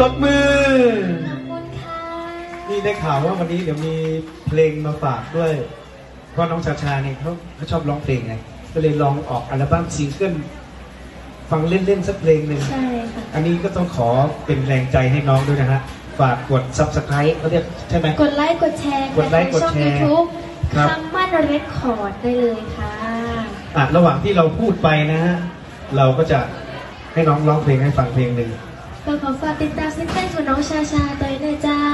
ตบมือ ขอบคุณค่ะนี่ได้ข่าวว่าวันนี้เดี๋ยวมีเพลงมาฝากด้วย เพราะน้องชาชาเนี่ยเขาเขาชอบร้องเพลงไง ก็เลยลองออกอัลบั้มซิงเกิลฟังเล่นๆสักเพลงหนึ่ง ใช่ค่ะอันนี้ก็ต้องขอเป็นแรงใจให้น้องด้วยนะฮะ ฝากกด subscribe เขาเรียกใช่ไหม กดไลค์กดแชร์กดไลค์กดแชร์ช่องยูทูบครับ คำมั่นเรคคอร์ดได้เลยค่ะ อะระหว่างที่เราพูดไปนะฮะ เราก็จะให้น้องร้องเพลงให้ฟังเพลงหนึ่ง ก็ขอฝากติดตามซิงเกิลของน้องชาชาตัวนะเจ้า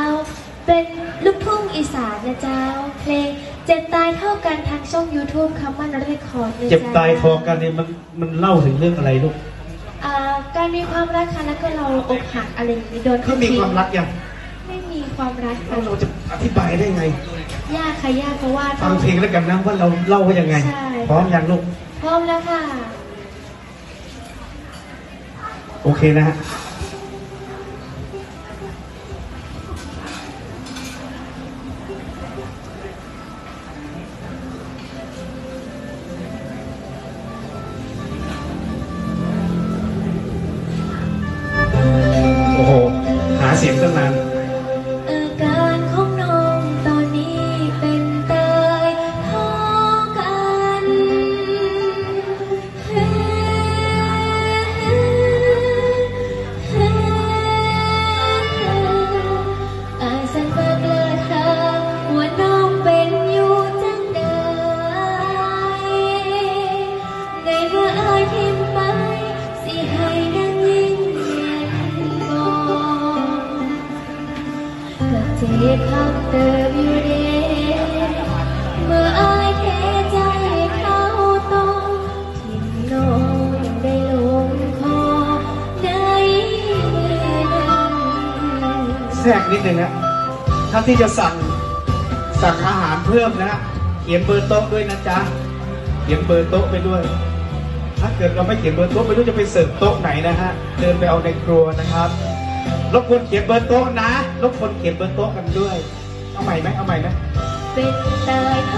เป็นลูกทุ่งอีสานนะเจ้า เพลงเจ็บตายเท่ากันทางช่อง YouTube คำมั่นเรคคอร์ดนะเจ็บเจ้าตายทอกันเนี่ยมันมันเล่าถึงเรื่องอะไรลูกอ่าการมีความรักค่ะแล้วก็เราอกหักอะไรอย่างนี้โดนเขามีความรักยังไม่มีความรักแล้ค่ะวเราจะอธิบายได้ไง ยากค่ะยากเพราะว่าต้ฟัองง เพลงแล้วกันนะว่าเราเล่าว่ายังไง ใช่ พร้อมยังลูก พร้อมแล้วค่ะ โอเคนะฮะ เจ็บพักเติมอยู่เด้เมื่ออายเทใจเขาต้องทิ้งน้องได้ลงคอได้นั้นแทรกนิดนึงนะถ้าที่จะสั่งสั่งอาหารเพิ่มนะเขียนเบอร์โต๊ะด้วยนะจ๊ะเขียนเบอร์โต๊ะไปด้วย ถ้าเกิดเราไม่เขียนเบอร์โต๊ะไม่รู้จะไปเสิร์ฟโต๊ะไหนนะฮะ เดินไปเอาในครัวนะครับ รบกวนเขียนเบอร์โต๊ะนะรบกวนเขียนเบอร์โต๊ะกันด้วย เอาใหม่ไหมเอาใหม่ไหม เป็นตายท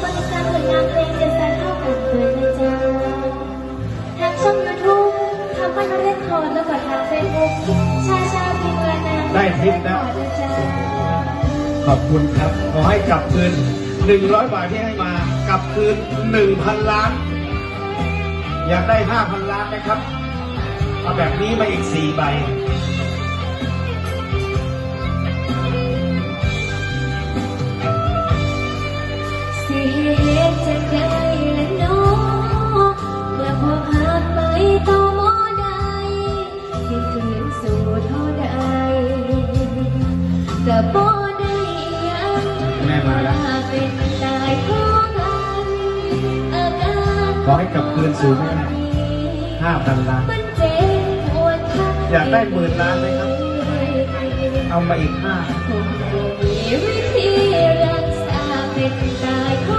ผมก็ติดตามผลงานเพลงเจ็ดสายเท่ากันเลยนะจ๊ะทางช่องยูทูบทำให้มาเล่นคอร์ดแล้วก็ทางเฟซบุ๊กชาชาพิมพ์กันนะได้ทิปนะนะจ๊ะขอบคุณครับ ขอให้กลับคืน100 บาทที่ให้มากลับคืน 1,000 ล้าน อยากได้ 5,000 ล้านนะครับ เอาแบบนี้มาอีก 4 ใบ ขอให้กลับคืนสู่แม่5,000ล้านมันเจ็บปวดทั้งอยากได้หมื่นล้านไหมครับ เอามาอีก5คงบ่มีวิธีรักษา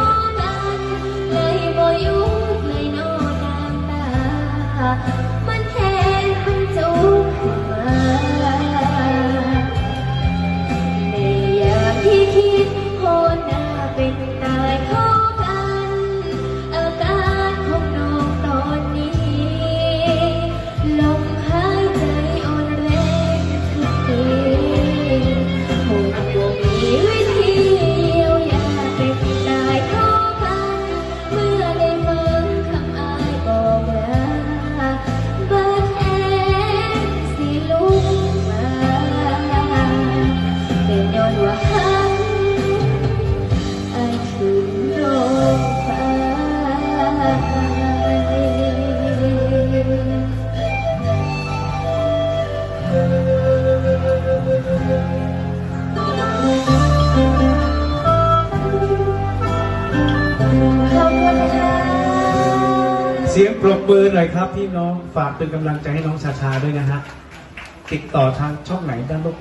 เสียงปรบมือหน่อยครับพี่น้องฝากเป็นกำลังใจให้น้องชาชาด้วยนะฮะ ติดต่อทางช่องไหนด้านลูก